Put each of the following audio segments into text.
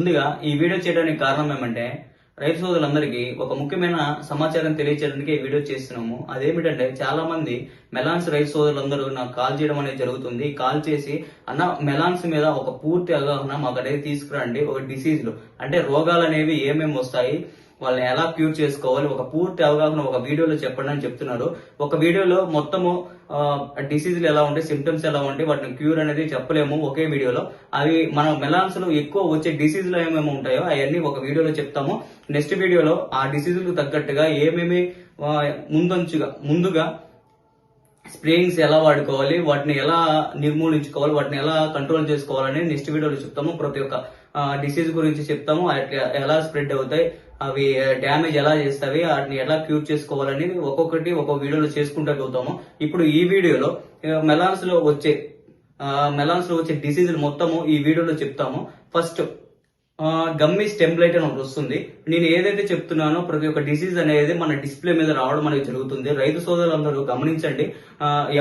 ముందుగా ఈ వీడియో చేయడానికి కారణం ఏమంటే రైతు సోదరులందరికీ ఒక ముఖ్యమైన సమాచారం తెలియచేయడానికి ఈ వీడియో చేస్తున్నాము. అదేమిటంటే చాలా మంది మెలాన్స్ రైతు సోదరులందరూ నాకు కాల్ చేయడం అనేది జరుగుతుంది. కాల్ చేసి అన్న మెలాన్స్ మీద ఒక పూర్తి అవగాహన మాకు తీసుకురండి. ఒక డిసీజ్లు అంటే రోగాలు అనేవి ఏమేమి వస్తాయి వాళ్ళని ఎలా క్యూర్ చేసుకోవాలి ఒక పూర్తి అవగాహన ఒక వీడియోలో చెప్పండి అని చెప్తున్నారు. ఒక వీడియోలో మొత్తము డిసీజులు ఎలా ఉంటాయి సిమ్టమ్స్ ఎలా ఉంటాయి వాటిని క్యూర్ అనేది చెప్పలేము ఒకే వీడియోలో. అవి మన మెలాన్స్లో ఎక్కువ వచ్చే డిసీజులు ఏమేమి ఉంటాయో అవన్నీ ఒక వీడియోలో చెప్తాము. నెక్స్ట్ వీడియోలో ఆ డిసీజులకు తగ్గట్టుగా ఏమేమి ముందంచుగా ముందుగా స్ప్రేయింగ్స్ ఎలా వాడుకోవాలి వాటిని ఎలా నిర్మూలించుకోవాలి వాటిని ఎలా కంట్రోల్ చేసుకోవాలని నెక్స్ట్ వీడియోలో చెప్తాము. ప్రతి ఒక్క డిసీజ్ గురించి చెప్తాము. ఎలా స్ప్రెడ్ అవుతాయి అవి డ్యామేజ్ ఎలా చేస్తాయి వాటిని ఎలా క్యూర్ చేసుకోవాలని ఒక్కొక్కటి ఒక్కొక్క వీడియోలో చేసుకుంటూ పోతాము. ఇప్పుడు ఈ వీడియోలో మెలాన్స్లో వచ్చే మెలాన్స్లో వచ్చే డిసీజులు మొత్తము ఈ వీడియోలో చెప్తాము. ఫస్ట్ గమ్మి స్టెంప్లైట్ అని ఒకటి వస్తుంది. నేను ఏదైతే చెప్తున్నానో ప్రతి ఒక్క డిసీజ్ అనేది మన డిస్ప్లే మీద రావడం అనేది జరుగుతుంది. రైతు సోదరులందరూ గమనించండి.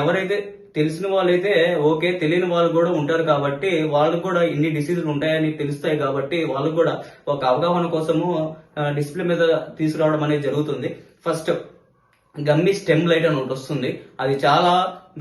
ఎవరైతే తెలిసిన వాళ్ళైతే ఓకే తెలియని వాళ్ళు కూడా ఉంటారు కాబట్టి వాళ్ళు కూడా ఇన్ని డిసీజులు ఉంటాయని తెలుస్తాయి కాబట్టి వాళ్ళు కూడా ఒక అవగాహన కోసము డిస్ప్లే మీద తీసుకురావడం అనేది జరుగుతుంది. ఫస్ట్ గమ్మి స్టెమ్ లైట్ అని ఒకటి వస్తుంది. అది చాలా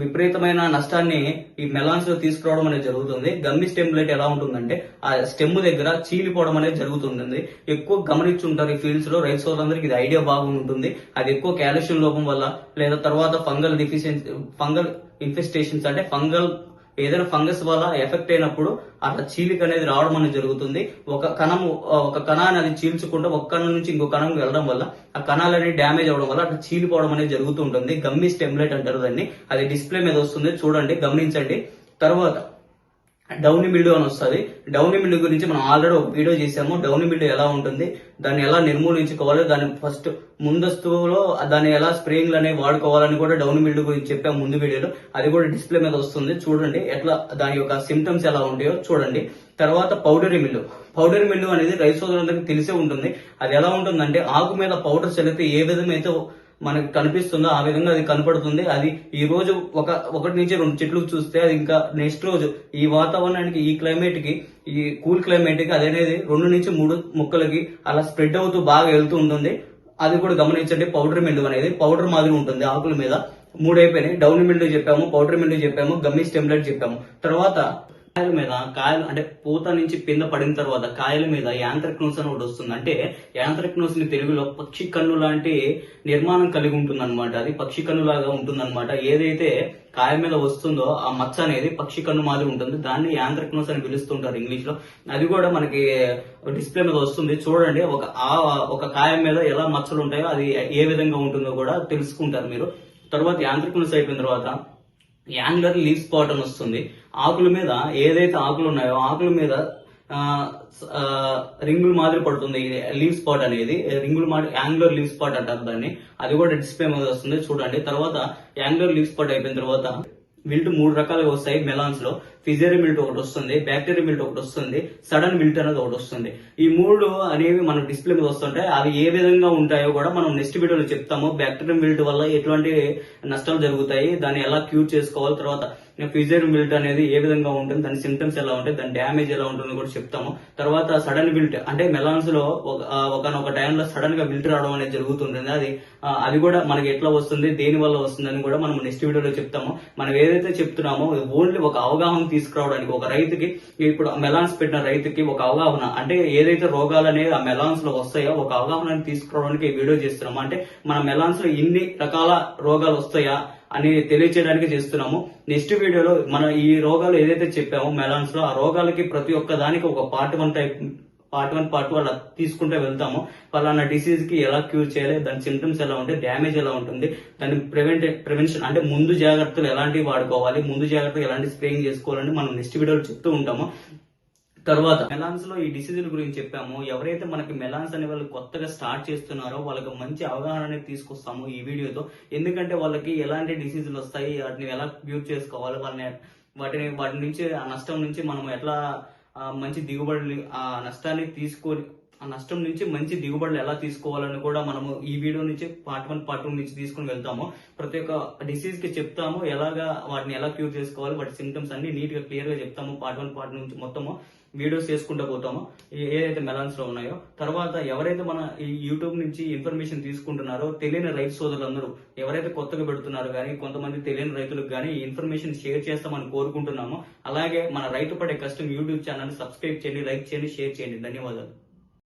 విపరీతమైన నష్టాన్ని ఈ మెలాన్స్లో తీసుకురావడం అనేది జరుగుతుంది. గమ్మి స్టెమ్ లైట్ ఎలా ఉంటుందంటే ఆ స్టెమ్ దగ్గర చీలిపోవడం అనేది జరుగుతుంది ఎక్కువ గమనించుంటారు ఈ ఫీల్డ్స్లో రైతు సోదరులందరికీ ఇది ఐడియా బాగుంటుంది అది ఎక్కువ కాల్షియం లోపం వల్ల లేదా తర్వాత ఫంగల్ డిఫిషియన్సీ ఫంగల్ ఇన్ఫెస్టేషన్స్ అంటే ఫంగల్ ఏదైనా ఫంగస్ వల్ల ఎఫెక్ట్ అయినప్పుడు అట్లా చీలిక అనేది రావడం అనేది జరుగుతుంది. ఒక కణము ఒక కణాన్ని అది చీల్చుకుంటూ ఒక కణం నుంచి ఇంకో కణం వెళ్ళడం వల్ల ఆ కణాలు అనేది డ్యామేజ్ అవడం వల్ల అట్లా చీలిపోవడం అనేది జరుగుతూ ఉంటుంది. గమ్మి స్టెమ్లెట్ అంటారు దాన్ని. అది డిస్ప్లే మీద వస్తుంది. చూడండి గమనించండి. తర్వాత డౌని మిల్డ్ అని వస్తుంది. డౌని మిల్లు గురించి మనం ఆల్రెడీ ఒక వీడియో చేసాము డౌని మిల్డ్ ఎలా ఉంటుంది? దాన్ని ఎలా నిర్మూలించుకోవాలి? దాన్ని ఫస్ట్ ముందస్తులో దాన్ని ఎలా స్ప్రేయింగ్లు అనేవి వాడుకోవాలని కూడా డౌని మిల్డ్ గురించి చెప్పాము ముందు వీడియోలో అది కూడా డిస్ప్లే మీద వస్తుంది. చూడండి ఎట్లా దాని యొక్క సిమ్టమ్స్ ఎలా ఉంటాయో చూడండి. తర్వాత పౌడరీ మిల్లు పౌడర్ మిల్లు అనేది రైతు సోదరులందరికీ తెలిసే ఉంటుంది. అది ఎలా ఉంటుందంటే ఆకు మీద పౌడర్ చల్లితే ఏ విధమైతే మనకు కనిపిస్తుందో ఆ విధంగా అది కనపడుతుంది. అది ఈ రోజు ఒక ఒకటి నుంచి రెండు చెట్లు చూస్తే అది ఇంకా నెక్స్ట్ రోజు ఈ వాతావరణానికి ఈ క్లైమేట్కి ఈ కూల్ క్లైమేట్కి అది అనేది రెండు నుంచి మూడు ముక్కలకి అలా స్ప్రెడ్ అవుతూ బాగా వెళ్తూ ఉంటుంది. అది కూడా గమనించండి పౌడర్ మెండు అనేది పౌడర్ మాదిరి ఉంటుంది ఆకుల మీద. మూడైపోయినాయి. డౌన్ మిల్లు చెప్పాము పౌడర్ మిల్లు చెప్పాము గమ్మి స్టెమ్లెట్ చెప్పాము. తర్వాత కాయల మీద కాయలు అంటే పూత నుంచి పింద పడిన తర్వాత కాయల మీద యాంత్రక్నోస్ అని ఒకటి వస్తుంది. అంటే యాంత్రక్నోస్ని తెలుగులో పక్షి కన్ను లాంటి నిర్మాణం కలిగి ఉంటుంది అనమాట అది పక్షి కన్ను లాగా ఉంటుంది ఏదైతే కాయ మీద వస్తుందో ఆ మచ్చ అనేది పక్షి కన్ను మాదిరి ఉంటుంది. దాన్ని యాంత్రక్నోస్ అని పిలుస్తుంటారు ఇంగ్లీష్లో అది కూడా మనకి డిస్ప్లే మీద వస్తుంది. చూడండి ఒక ఆ ఒక కాయ మీద ఎలా మచ్చలు ఉంటాయో అది ఏ విధంగా ఉంటుందో కూడా తెలుసుకుంటారు మీరు. తర్వాత యాంత్రక్నోస్ అయిపోయిన తర్వాత యాంగులర్ లీవ్ స్పాట్ అని వస్తుంది. ఆకుల మీద ఏదైతే ఆకులు ఉన్నాయో ఆకుల మీద ఆ, రింగులు మాదిరి పడుతుంది. లీవ్ స్పాట్ అనేది రింగులు మాదిరి యాంగులర్ లీవ్ స్పాట్ అంటారు దాన్ని. అది కూడా డిస్ప్లే మీద వస్తుంది. చూడండి. తర్వాత యాంగులర్ లీవ్ స్పాట్ అయిపోయిన తర్వాత మిల్ట్ మూడు రకాలుగా వస్తాయి. మెలాన్స్లో ఫిజేరి మిల్ట్ ఒకటి వస్తుంది బ్యాక్టీరియా మిల్ట్ ఒకటి వస్తుంది సడన్ మిల్ట్ అనేది ఒకటి వస్తుంది. ఈ మూడు అనేవి మన డిస్ప్లే మీద వస్తుంటాయి. అవి ఏ విధంగా ఉంటాయో కూడా మనం నెక్స్ట్ వీడియోలో చెప్తాము. బ్యాక్టీరియా మిల్ట్ వల్ల ఎటువంటి నష్టాలు జరుగుతాయి దాన్ని ఎలా క్యూర్ చేసుకోవాలి తర్వాత ఫిజర్ బిల్ట్ అనేది ఏ విధంగా ఉంటుంది దాని సిమ్టమ్స్ ఎలా ఉంటాయి దాని డ్యామేజ్ ఎలా ఉంటుందో కూడా చెప్తాము. తర్వాత సడన్ బిల్ట్ అంటే మెలాన్స్లో ఒక- ఒకనొక టైంలో సడన్గా బిల్ట్ రావడం అనేది జరుగుతుంటుంది. అది అది కూడా మనకి ఎట్లా వస్తుంది దేని వల్ల వస్తుందని కూడా మనం నెక్స్ట్ వీడియోలో చెప్తాము. మనం ఏదైతే చెప్తున్నామో ఓన్లీ ఒక అవగాహన తీసుకురావడానికి ఒక రైతుకి ఇప్పుడు మెలాన్స్ పెట్టిన రైతుకి ఒక అవగాహన అంటే ఏదైతే రోగాలు అనేవి ఆ మెలాన్స్లో వస్తాయో ఒక అవగాహన తీసుకురావడానికి ఈ వీడియో చేస్తున్నాము. అంటే మన మెలాన్స్లో ఇన్ని రకాల రోగాలు వస్తాయా అని తెలియచేయడానికి చేస్తున్నాము. నెక్స్ట్ వీడియోలో మనం ఈ రోగాలు ఏదైతే చెప్పామో మెలాన్స్లో ఆ రోగాలకి ప్రతి ఒక్క దానికి ఒక part one type part one part అలా తీసుకుంటే వెళ్తాము. పలానా డిసీజ్కి ఎలా క్యూర్ చేయాలి దాని సిమ్టమ్స్ ఎలా ఉంటాయి డ్యామేజ్ ఎలా ఉంటుంది దాని ప్రివెంట్ ప్రివెన్షన్ అంటే ముందు జాగ్రత్తలు ఎలాంటివి వాడుకోవాలి ముందు జాగ్రత్తలు ఎలాంటి స్ప్రేయింగ్ చేసుకోవాలని మనం నెక్స్ట్ వీడియోలో చెప్తూ ఉంటాము. తర్వాత. మెలాన్స్లో ఈ డిసీజుల గురించి చెప్పాము. ఎవరైతే మనకి మెలాన్స్ అనే వాళ్ళు కొత్తగా స్టార్ట్ చేస్తున్నారో వాళ్ళకి మంచి అవగాహన అనేది తీసుకొస్తాము ఈ వీడియోతో. ఎందుకంటే వాళ్ళకి ఎలాంటి డిసీజులు వస్తాయి వాటిని ఎలా క్యూర్ చేసుకోవాలి వాళ్ళని వాటిని వాటి నుంచి ఆ నష్టం నుంచి మనం ఎట్లా మంచి దిగుబడులు ఆ నష్టాన్ని తీసుకొని ఆ నష్టం నుంచి మంచి దిగుబడులు ఎలా తీసుకోవాలని కూడా మనము ఈ వీడియో నుంచి పార్ట్ వన్ పార్ట్ టూ నుంచి తీసుకుని వెళ్తాము. ప్రతి ఒక్క డిసీజ్కి చెప్తాము ఎలాగా వాటిని ఎలా క్యూర్ చేసుకోవాలి వాటి సిమ్టమ్స్ అన్ని నీట్గా క్లియర్గా చెప్తాము పార్ట్ వన్ పార్ట్ నుంచి మొత్తము వీడియోస్ చేసుకుంటూ పోతామో. ఏదైతే మెలాన్స్లో ఉన్నాయో. తర్వాత ఎవరైతే మన ఈ యూట్యూబ్ నుంచి ఇన్ఫర్మేషన్ తీసుకుంటున్నారో తెలియని రైతు సోదరులందరూ ఎవరైతే కొత్తగా పెడుతున్నారో కానీ కొంతమంది తెలియని రైతులకు కానీ ఈ ఇన్ఫర్మేషన్ షేర్ చేస్తామని కోరుకుంటున్నాము. అలాగే మన రైతు పడే కష్టం యూట్యూబ్ ఛానల్ సబ్స్క్రైబ్ చేయండి లైక్ చేయండి షేర్ చేయండి. ధన్యవాదాలు.